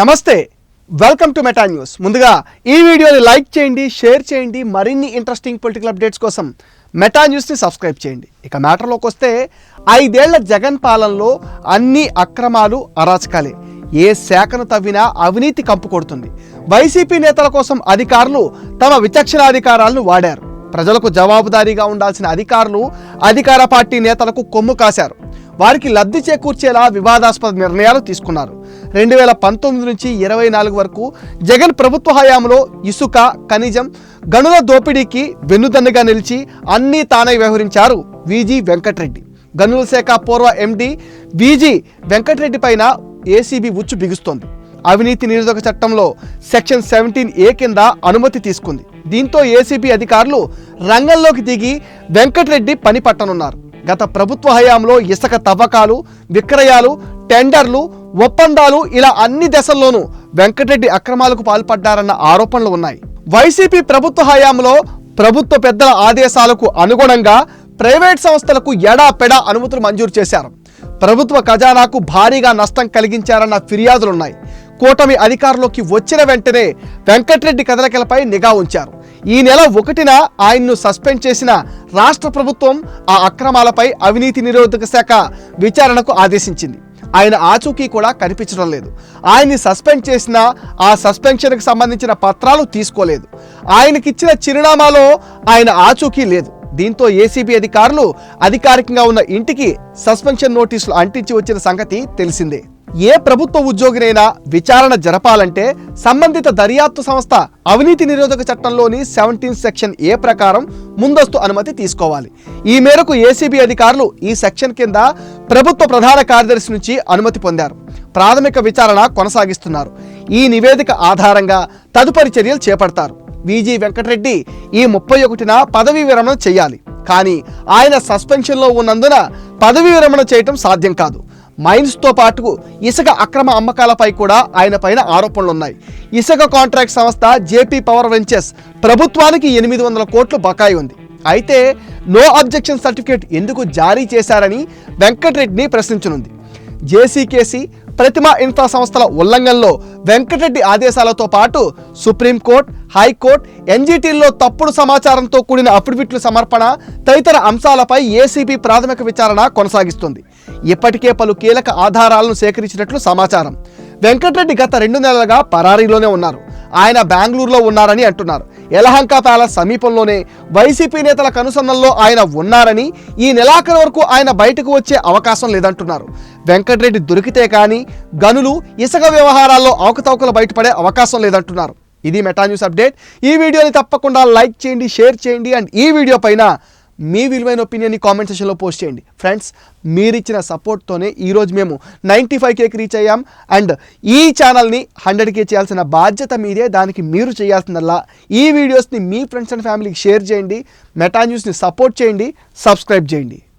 నమస్తే welcome to meta news ముందుగా ఈ వీడియోని లైక్ చేయండి షేర్ చేయండి మరిన్ని ఇంట్రెస్టింగ్ పొలిటికల్ అప్డేట్స్ కోసం మెటా న్యూస్ని సబ్స్క్రైబ్ చేయండి. ఇక మ్యాటర్లోకి వస్తే ఐదేళ్ళ జగన్ పాలనలో అన్ని అక్రమాలు అరాచకాలే. ఏ శాఖను తవ్వినా అవినీతి కంపు కొడుతుంది. వైసీపీ నేతల కోసం అధికారులు తమ విచక్షణాధికారాలను వాడారు. ప్రజలకు జవాబుదారీగా ఉండాల్సిన అధికారులు అధికార పార్టీ నేతలకు కొమ్ము కాశారు. వారికి లబ్ధి చేకూర్చేలా వివాదాస్పద నిర్ణయాలు తీసుకున్నారు. రెండు వేల పంతొమ్మిది నుంచి ఇరవై నాలుగు వరకు జగన్ ప్రభుత్వ హయాంలో ఇసుక ఖనిజం గనుల దోపిడీకి వెన్నుదన్నుగా నిలిచి అన్నీ తానే వ్యవహరించారు విజి వెంకటరెడ్డి. గనుల శాఖ పూర్వ ఎండి విజి వెంకటరెడ్డి పైన ఏసీబీ ఉచ్చు బిగుస్తోంది. అవినీతి నిరోధక చట్టంలో సెక్షన్ సెవెంటీన్ ఏ కింద అనుమతి తీసుకుంది. దీంతో ఏసీబీ అధికారులు రంగంలోకి దిగి వెంకటరెడ్డి పని పట్టనున్నారు. గత ప్రభుత్వ హయాంలో ఇసుక తవ్వకాలు విక్రయాలు టెండర్లు ఒప్పందాలు ఇలా అన్ని దశల్లోనూ వెంకటరెడ్డి అక్రమాలకు పాల్పడ్డారన్న ఆరోపణలు ఉన్నాయి. వైసీపీ ప్రభుత్వ హయాంలో ప్రభుత్వ పెద్దల ఆదేశాలకు అనుగుణంగా ప్రైవేట్ సంస్థలకు ఎడాపెడా అనుమతులు మంజూరు చేశారు. ప్రభుత్వ ఖజానాకు భారీగా నష్టం కలిగించారన్న ఫిర్యాదులున్నాయి. కూటమి అధికారంలోకి వచ్చిన వెంటనే వెంకటరెడ్డి కదలికలపై నిఘా ఉంచారు. ఈ నెల ఒకటిన ఆయన్ను సస్పెండ్ చేసిన రాష్ట్ర ప్రభుత్వం ఆ అక్రమాలపై అవినీతి నిరోధక శాఖ విచారణకు ఆదేశించింది. ఆయన ఆచూకీ కూడా కనిపించడం లేదు. ఆయన్ని సస్పెండ్ చేసిన ఆ సస్పెన్షన్కి సంబంధించిన పత్రాలు తీసుకోలేదు. ఆయనకిచ్చిన చిరునామాలో ఆయన ఆచూకీ లేదు. దీంతో ఏసీబీ అధికారులు అధికారికంగా ఉన్న ఇంటికి సస్పెన్షన్ నోటీసులు అంటించి వచ్చిన సంగతి తెలిసిందే. ఏ ప్రభుత్వ ఉద్యోగినైనా విచారణ జరపాలంటే సంబంధిత దర్యాప్తు సంస్థ అవినీతి నిరోధక చట్టంలోని సెవెంటీన్ సెక్షన్ ఏ ప్రకారం ముందస్తు అనుమతి తీసుకోవాలి. ఈ మేరకు ఏసీబీ అధికారులు ఈ సెక్షన్ కింద ప్రభుత్వ ప్రధాన కార్యదర్శి నుంచి అనుమతి పొందారు. ప్రాథమిక విచారణ కొనసాగిస్తున్నారు. ఈ నివేదిక ఆధారంగా తదుపరి చర్యలు చేపడతారు. విజి వెంకటరెడ్డి ఈ ముప్పై ఒకటిన పదవీ విరమణ చేయాలి. కానీ ఆయన సస్పెన్షన్లో ఉన్నందున పదవీ విరమణ చేయటం సాధ్యం కాదు. మైన్స్తో పాటు ఇసుక అక్రమ అమ్మకాలపై కూడా ఆయన పైన ఆరోపణలున్నాయి. ఇసుక కాంట్రాక్ట్ సంస్థ జేపీ పవర్ వెంచర్స్ ప్రభుత్వానికి ఎనిమిది వందల కోట్లు బకాయి ఉంది. అయితే నో అబ్జెక్షన్ సర్టిఫికేట్ ఎందుకు జారీ చేశారని వెంకటరెడ్డిని ప్రశ్నించనుంది. జేసీకేసీ ప్రతిమ ఇన్ఫ్రా సంస్థల ఉల్లంఘనలో వెంకటరెడ్డి ఆదేశాలతో పాటు సుప్రీంకోర్టు హైకోర్టు ఎన్జీటీల్లో తప్పుడు సమాచారంతో కూడిన అఫిడవిట్లు సమర్పణ తదితర అంశాలపై ఏసీబీ ప్రాథమిక విచారణ కొనసాగిస్తుంది. ఇప్పటికే పలు కీలక ఆధారాలను సేకరించినట్లు సమాచారం. వెంకటరెడ్డి గత రెండు నెలలుగా పరారీలోనే ఉన్నారు. ఆయన బెంగళూరులో ఉన్నారని అంటున్నారు. యలహంక ప్యాలెస్ సమీపంలోనే వైసీపీ నేతల కనుసన్నల్లో ఆయన ఉన్నారని ఈ నెలాఖరు వరకు ఆయన బయటకు వచ్చే అవకాశం లేదంటున్నారు. వెంకటరెడ్డి దొరికితే కానీ గనులు ఇసుక వ్యవహారాల్లో అవకతవకలు బయటపడే అవకాశం లేదంటున్నారు. ఇది మెటా న్యూస్ అప్డేట్. ఈ వీడియోని తప్పకుండా లైక్ చేయండి షేర్ చేయండి. అండ్ ఈ వీడియో పైన మీ విలువైన ఒపీనియన్ని కామెంట్ సెషన్లో పోస్ట్ చేయండి. ఫ్రెండ్స్ మీరిచ్చిన సపోర్ట్తోనే ఈరోజు మేము నైంటీ ఫైవ్ కేకి రీచ్ అయ్యాం. అండ్ ఈ ఛానల్ని హండ్రెడ్ కే చేయాల్సిన బాధ్యత మీదే. దానికి మీరు చేయాల్సిందల్లా ఈ వీడియోస్ని మీ ఫ్రెండ్స్ అండ్ ఫ్యామిలీకి షేర్ చేయండి. మెటా న్యూస్ని సపోర్ట్ చేయండి. సబ్స్క్రైబ్ చేయండి.